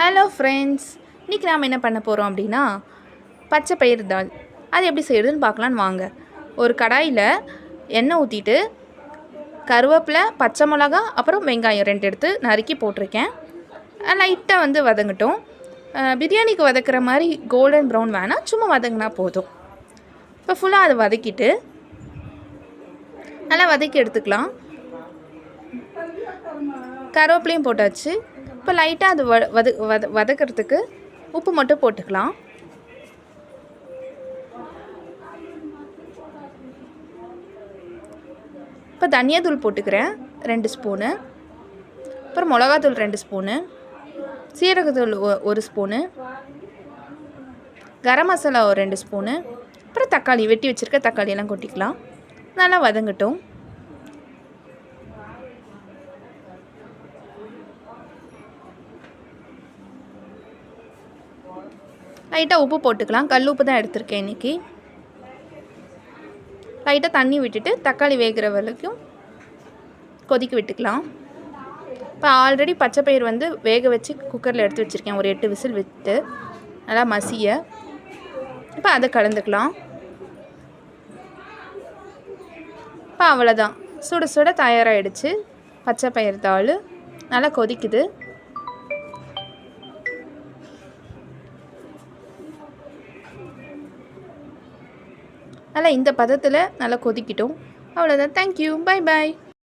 Hello friends இன்றைக்கி நாம் என்ன பண்ண போகிறோம் அப்படின்னா பச்சை பயிர் தால் அது எப்படி செய்கிறதுன்னு பார்க்கலான்னு வாங்க. ஒரு கடாயில் எண்ணெய் ஊற்றிட்டு கருவேப்பிலை பச்சை மிளகா அப்புறம் வெங்காயம் ரெண்டு எடுத்து நறுக்கி போட்டிருக்கேன். லைட்டாக வந்து வதங்கட்டும். பிரியாணிக்கு வதக்கிற மாதிரி கோல்டன் ப்ரௌன் வேணாம் சும்மா வதங்கினா போதும். இப்போ ஃபுல்லாக அதை வதக்கிட்டு நல்லா வதக்கி எடுத்துக்கலாம். கருவேப்பிலையும் போட்டாச்சு. இப்போ லைட்டாக அது வத வத வத வதக்கிறதுக்கு உப்பு மட்டும் போட்டுக்கலாம். இப்போ தனியாத்தூள் போட்டுக்கிறேன். ரெண்டு ஸ்பூனு அப்புறம் மிளகாத்தூள் ரெண்டு ஸ்பூனு சீரகத்தூள் ஒ- ஒரு ஸ்பூனு கரம் மசாலா ஒரு ரெண்டு ஸ்பூனு அப்புறம் தக்காளி வெட்டி வச்சுருக்க தக்காளியெல்லாம் கொட்டிக்கலாம். நல்லா வதங்கட்டும். லைட்டாக உப்பு போட்டுக்கலாம். கல் உப்பு தான் எடுத்திருக்கேன் இன்றைக்கி லைட்டாக தண்ணி விட்டுட்டு தக்காளி வேகிற வரைக்கும் கொதிக்க விட்டுக்கலாம். இப்போ ஆல்ரெடி பச்சை பயிர் வந்து வேக வச்சு குக்கரில் எடுத்து வச்சுருக்கேன். ஒரு எட்டு விசில் விட்டு நல்லா மசிய. இப்போ அதை கலந்துக்கலாம். இப்போ அவ்வளோதான் சுட சுட தயாராகிடுச்சு பச்சை பயிர் தாள். நல்லா கொதிக்குது. நல்லா இந்த பதத்தில் நல்லா கொதிக்கிட்டோம். அவ்வளோதான் தேங்க்யூ பை பாய்